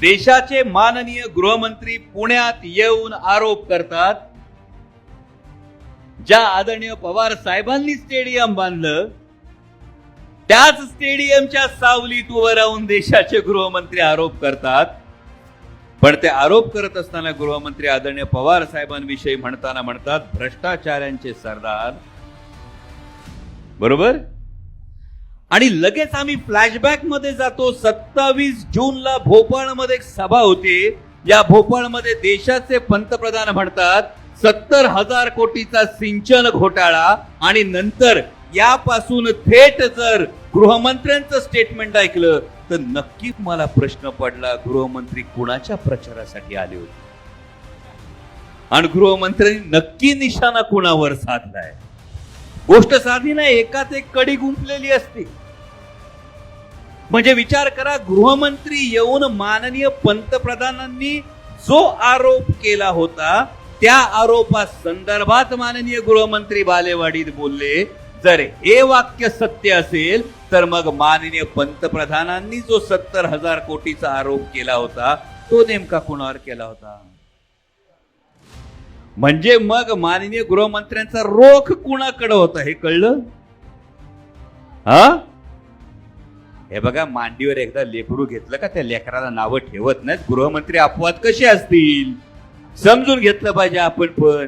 देशाचे माननीय गृहमंत्री पुण्यात येऊन आरोप करतात ज्या आदरणीय पवार साहेबांनी स्टेडियम बांधलं त्याच स्टेडियमच्या सावलीत उभं राहून देशाचे गृहमंत्री आरोप करतात. पण ते आरोप करत असताना गृहमंत्री आदरणीय पवार साहेबांविषयी म्हणताना म्हणतात भ्रष्टाचाऱ्यांचे सरदार. बरोबर? आणि लगेच आम्ही फ्लॅशबॅकमध्ये जातो. सत्तावीस जूनला भोपाळमध्ये एक सभा होती. या भोपाळमध्ये देशाचे पंतप्रधान म्हणतात सत्तर हजार कोटीचा सिंचन घोटाळा आणि नंतर यापासून थेट जर गृहमंत्र्यांचं स्टेटमेंट ऐकलं तर नक्की मला प्रश्न पडला गृहमंत्री कुणाच्या प्रचारासाठी आले होते? आणि गृहमंत्र्यांनी नक्की निशाणा कुणावर साधलाय? गोष्ट साधी नाही एकाच एक कडी गुंफलेली असते. म्हणजे विचार करा गृहमंत्री येऊन माननीय पंतप्रधानांनी जो आरोप केला होता त्या आरोपा संदर्भात माननीय गृहमंत्री बालेवाडीत बोलले जर हे वाक्य सत्य असेल तर मग माननीय पंतप्रधानांनी जो सत्तर हजार कोटीचा आरोप केला होता तो नेमका कुणावर केला होता? म्हणजे मग माननीय गृहमंत्र्यांचा रोख कुणाकडे होता हे कळलं? हा? हे बघा मांडीवर एकदा लेकरू घेतलं का त्या लेकराला नावं ठेवत नाहीत. गृहमंत्री अपवाद कसे असतील? समजून घेतलं पाहिजे आपण पण.